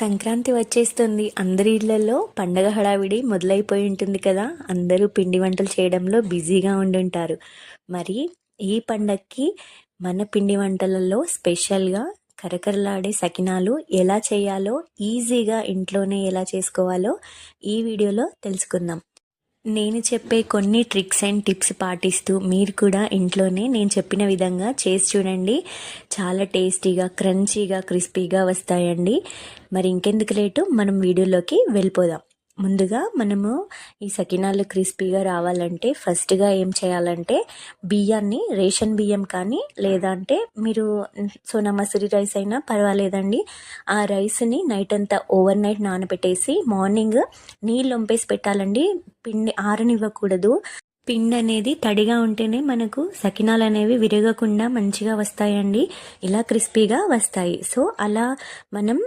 సంక్రాంతి వచ్చేస్తుంది. అందరి ఇళ్ళలో పండగ హడావిడి మొదలైపోయి ఉంటుంది కదా. అందరూ పిండి వంటలు చేయడంలో బిజీగా ఉండుంటారు. మరి ఈ పండగకి మన పిండి వంటలలో స్పెషల్గా కరకరలాడే సకినాలు ఎలా చేయాలో ఈజీగా ఇంట్లోనే ఎలా చేసుకోవాలో ఈ వీడియోలో తెలుసుకుందాం. నేను చెప్పే కొన్ని ట్రిక్స్ అండ్ టిప్స్ పాటిస్తూ మీరు కూడా ఇంట్లోనే నేను చెప్పిన విధంగా చేసి చూడండి. చాలా టేస్టీగా క్రంచీగా క్రిస్పీగా వస్తాయండి. మరి ఇంకెందుకు లేటు? మనం వీడియోలోకి వెళ్ళిపోదాం. ముందుగా మనము ఈ సకినాలు క్రిస్పీగా రావాలంటే ఫస్ట్గా ఏం చేయాలంటే బియ్యాన్ని రేషన్ బియ్యం కానీ లేదా అంటే మీరు సోనా మసూరి రైస్ అయినా పర్వాలేదండి. ఆ రైస్ని నైట్ అంతా ఓవర్ నైట్ నానబెట్టేసి మార్నింగ్ నీళ్ళు వంపేసి పెట్టాలండి. పిండి ఆరనివ్వకూడదు. పిండి అనేది తడిగా ఉంటేనే మనకు సకినాలు అనేవి విరగకుండా మంచిగా వస్తాయండి. ఇలా క్రిస్పీగా వస్తాయి. సో అలా మనం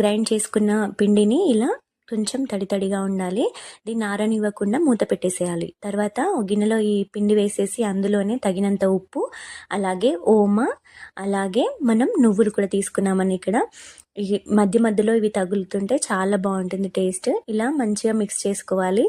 గ్రైండ్ చేసుకున్న పిండిని ఇలా కొంచెం తడి తడిగా ఉండాలి. దీన్ని ఆరనివ్వకుండా మూత పెట్టేసేయాలి. తర్వాత గిన్నెలో ఈ పిండి వేసేసి అందులోనే తగినంత ఉప్పు అలాగే ఓమ అలాగే మనం నువ్వులు కూడా తీసుకున్నామని ఇక్కడ. మధ్య మధ్యలో ఇవి తగులుతుంటే చాలా బాగుంటుంది టేస్ట్. ఇలా మంచిగా మిక్స్ చేసుకోవాలి.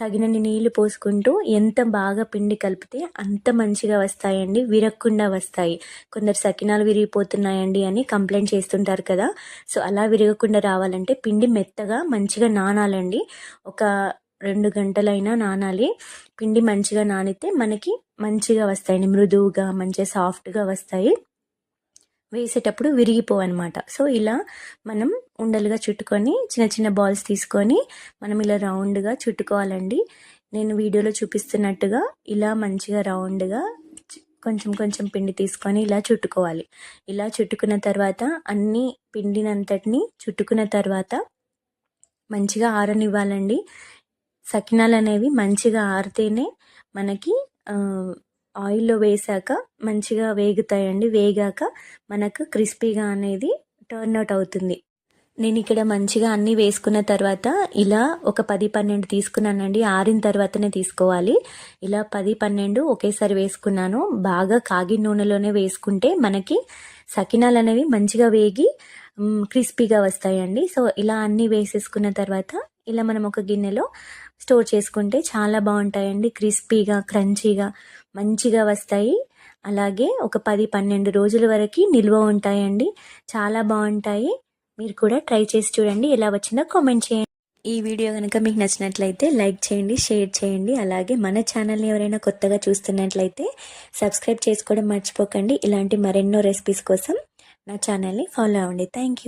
తగినన్ని నీళ్ళు పోసుకుంటూ ఎంత బాగా పిండి కలిపితే అంత మంచిగా వస్తాయండి. విరగకుండా వస్తాయి. కొందరు సకినాలు విరిగిపోతున్నాయండి అని కంప్లైంట్ చేస్తుంటారు కదా. సో అలా విరగకుండా రావాలంటే పిండి మెత్తగా మంచిగా నానాలండి. ఒక రెండు గంటలైనా నానాలి. పిండి మంచిగా నానితే మనకి మంచిగా వస్తాయండి. మృదువుగా మంచిగా సాఫ్ట్గా వస్తాయి. వేసేటప్పుడు విరిగిపోవన్నమాట. సో ఇలా మనం ఉండలుగా చుట్టుకొని చిన్న చిన్న బాల్స్ తీసుకొని మనం ఇలా రౌండ్గా చుట్టుకోవాలండి. నేను వీడియోలో చూపిస్తున్నట్టుగా ఇలా మంచిగా రౌండ్గా కొంచెం కొంచెం పిండి తీసుకొని ఇలా చుట్టుకోవాలి. ఇలా చుట్టుకున్న తర్వాత అన్ని పిండినంతటిని చుట్టుకున్న తర్వాత మంచిగా ఆరనివ్వాలండి. సకినాలు అనేవి మంచిగా ఆరితేనే మనకి ఆయిల్లో వేసాక మంచిగా వేగుతాయండి. వేగాక మనకు క్రిస్పీగా అనేది టర్న్ అవుట్ అవుతుంది. నేను ఇక్కడ మంచిగా అన్నీ వేసుకున్న తర్వాత ఇలా ఒక పది పన్నెండు తీసుకున్నానండి. ఆరిన తర్వాతనే తీసుకోవాలి. ఇలా పది పన్నెండు ఒకేసారి వేసుకున్నాను. బాగా కాగి నూనెలోనే వేసుకుంటే మనకి సకినాలు అనేవి మంచిగా వేగి క్రిస్పీగా వస్తాయండి. సో ఇలా అన్నీ వేసేసుకున్న తర్వాత ఇలా మనం ఒక గిన్నెలో స్టోర్ చేసుకుంటే చాలా బాగుంటాయండి. క్రిస్పీగా క్రంచీగా మంచిగా వస్తాయి. అలాగే ఒక పది పన్నెండు రోజుల వరకు నిల్వ ఉంటాయండి. చాలా బాగుంటాయి. మీరు కూడా ట్రై చేసి చూడండి. ఎలా వచ్చిందో కామెంట్ చేయండి. ఈ వీడియో కనుక మీకు నచ్చినట్లయితే లైక్ చేయండి షేర్ చేయండి. అలాగే మన ఛానల్ని ఎవరైనా కొత్తగా చూస్తున్నట్లయితే సబ్స్క్రైబ్ చేసుకోవడం మర్చిపోకండి. ఇలాంటి మరెన్నో రెసిపీస్ కోసం నా ఛానల్ని ఫాలో అవ్వండి. Thank you.